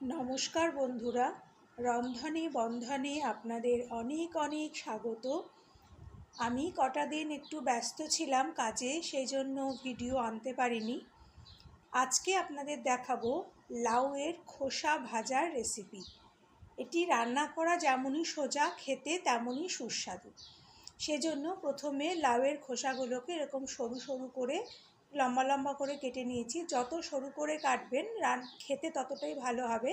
নমস্কার বন্ধুরা রন্ধনে বন্ধনে আপনাদের অনেক অনেক স্বাগত। আমি কটা দিন একটু ব্যস্ত ছিলাম কাজে, সেই জন্য ভিডিও আনতে পারিনি। আজকে আপনাদের দেখাবো লাউয়ের খোসা ভাজার রেসিপি এটি রান্না করা যেমনই সোজা, খেতে তেমনই সুস্বাদু। সেজন্য প্রথমে লাউয়ের খোসাগুলোকে এরকম সরু সরু করে লম্বা লম্বা করে কেটে নিয়েছি। যত সরু করে কাটবেন, রান খেতে ততটাই ভালো হবে।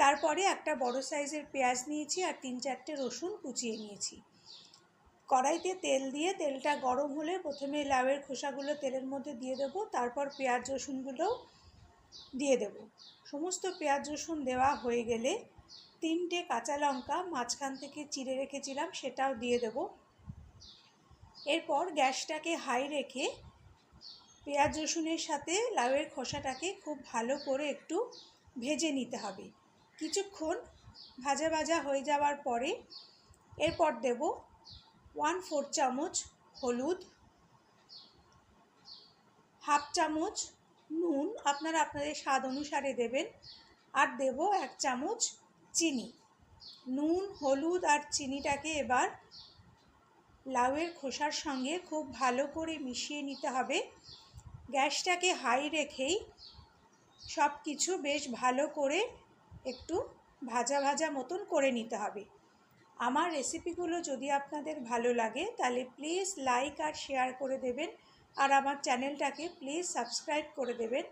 তারপরে একটা বড় সাইজের পেঁয়াজ নিয়েছি আর তিন চারটে রসুন কুচিয়ে নিয়েছি। কড়াইতে তেল দিয়ে তেলটা গরম হলে প্রথমে লাউয়ের খোসাগুলো তেলের মধ্যে দিয়ে দেবো, তারপর পেঁয়াজ রসুনগুলোও দিয়ে দেব। সমস্ত পেঁয়াজ রসুন দেওয়া হয়ে গেলে তিনটে কাঁচা লঙ্কা মাঝখান থেকে চিড়ে রেখেছিলাম, সেটাও দিয়ে দেব। এরপর গ্যাসটাকে হাই রেখে পেঁয়াজ রসুনের সাথে লাউয়ের খোসাটাকে খুব ভালো করে একটু ভেজে নিতে হবে। কিছুক্ষণ ভাজা ভাজা হয়ে যাওয়ার পরে এরপর দেব ওয়ান ফোর চামচ হলুদ, হাফ চামচ নুন, আপনারা আপনাদের স্বাদ অনুসারে দেবেন, আর দেব এক চামচ চিনি। নুন, হলুদ আর চিনিটাকে এবার লাউয়ের খোসার সঙ্গে খুব ভালো করে মিশিয়ে নিতে হবে। গ্যাসটাকে হাই রেখেই সব কিছু বেশ ভালো করে একটু ভাজা ভাজা মতন করে নিতে হবে। আমার রেসিপিগুলো যদি আপনাদের ভালো লাগে, তাহলে প্লিজ লাইক আর শেয়ার করে দেবেন আর আমার চ্যানেলটাকে প্লিজ সাবস্ক্রাইব করে দেবেন।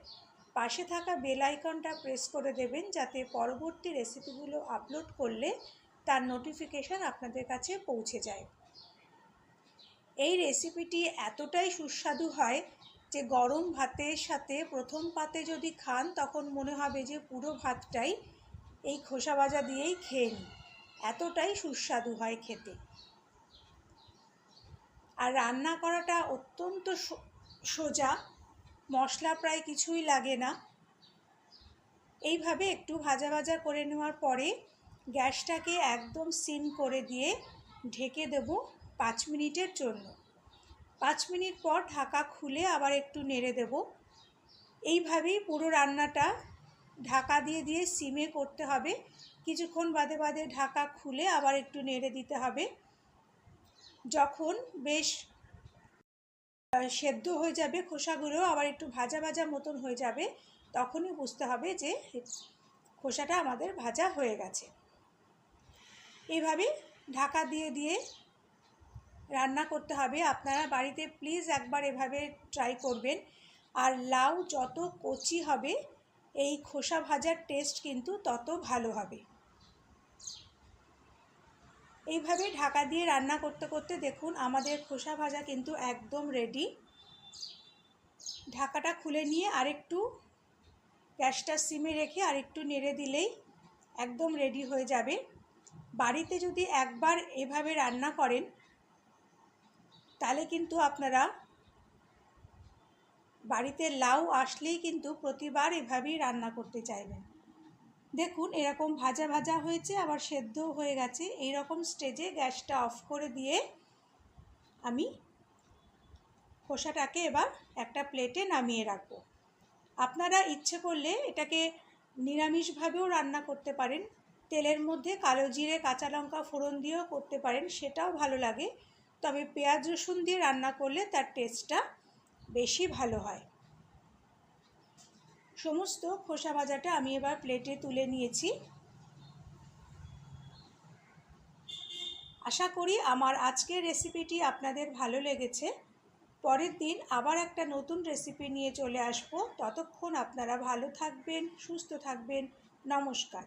পাশে থাকা বেল আইকনটা প্রেস করে দেবেন যাতে পরবর্তী রেসিপিগুলো আপলোড করলে তার নোটিফিকেশান আপনাদের কাছে পৌঁছে যায়। এই রেসিপিটি এতটাই সুস্বাদু হয় যে গরম ভাতের সাথে প্রথম পাতে যদি খান, তখন মনে হবে যে পুরো ভাতটাই এই খোসা ভাজা দিয়েই খেয়ে নিই এতটাই সুস্বাদু হয় খেতে। আর রান্না করাটা অত্যন্ত সোজা, মশলা প্রায় কিছুই লাগে না। এইভাবে একটু ভাজা ভাজা করে নেওয়ার পরে গ্যাসটাকে একদম সিম করে দিয়ে ঢেকে দেব পাঁচ মিনিটের জন্য। পাঁচ মিনিট পর ঢাকা খুলে আবার একটু নেড়ে দেব। এইভাবেই পুরো রান্নাটা ঢাকা দিয়ে দিয়ে সিমে করতে হবে। কিছুক্ষণ বাদে বাদে ঢাকা খুলে আবার একটু নেড়ে দিতে হবে। যখন বেশ সেদ্ধ হয়ে যাবে খোসাগুলো আবার একটু ভাজা ভাজা মতন হয়ে যাবে, তখনই বুঝতে হবে যে খোসাটা আমাদের ভাজা হয়ে গেছে। এইভাবে ঢাকা দিয়ে দিয়ে রান্না করতে হবে। আপনারা বাড়িতে প্লিজ একবার এভাবে ট্রাই করবেন। আর লাউ যত কচি হবে, এই খোসা ভাজার টেস্ট কিন্তু তত ভালো হবে। এইভাবে ঢাকা দিয়ে রান্না করতে করতে দেখুন, আমাদের খোসা ভাজা কিন্তু একদম রেডি ঢাকাটা খুলে নিয়ে আরেকটু গ্যাসটা সিমে রেখে আরেকটু নেড়ে দিলেই একদম রেডি হয়ে যাবে। বাড়িতে যদি একবার এভাবে রান্না করেন তাহলে কিন্তু আপনারা বাড়িতে লাউ আসলেই কিন্তু প্রতিবার এভাবেই রান্না করতে চাইবেন। দেখুন, এরকম ভাজা ভাজা হয়েছে, আবার সেদ্ধও হয়ে গেছে। এই রকম স্টেজে গ্যাসটা অফ করে দিয়ে আমি খোসাটাকে এবার একটা প্লেটে নামিয়ে রাখব। আপনারা ইচ্ছে করলে এটাকে নিরামিষভাবেও রান্না করতে পারেন। তেলের মধ্যে কালো জিরে, কাঁচা লঙ্কা ফোড়ন দিয়েও করতে পারেন, সেটাও ভালো লাগে। তবে পেঁয়াজ রসুন দিয়ে রান্না করলে তার টেস্টটা বেশি ভালো হয়। সমস্ত খোসা ভাজাটা আমি এবার প্লেটে তুলে নিয়েছি। আশা করি আমার আজকের রেসিপিটি আপনাদের ভালো লেগেছে। পরের দিন আবার একটা নতুন রেসিপি নিয়ে চলে আসব। ততক্ষণ আপনারা ভালো থাকবেন, সুস্থ থাকবেন। নমস্কার।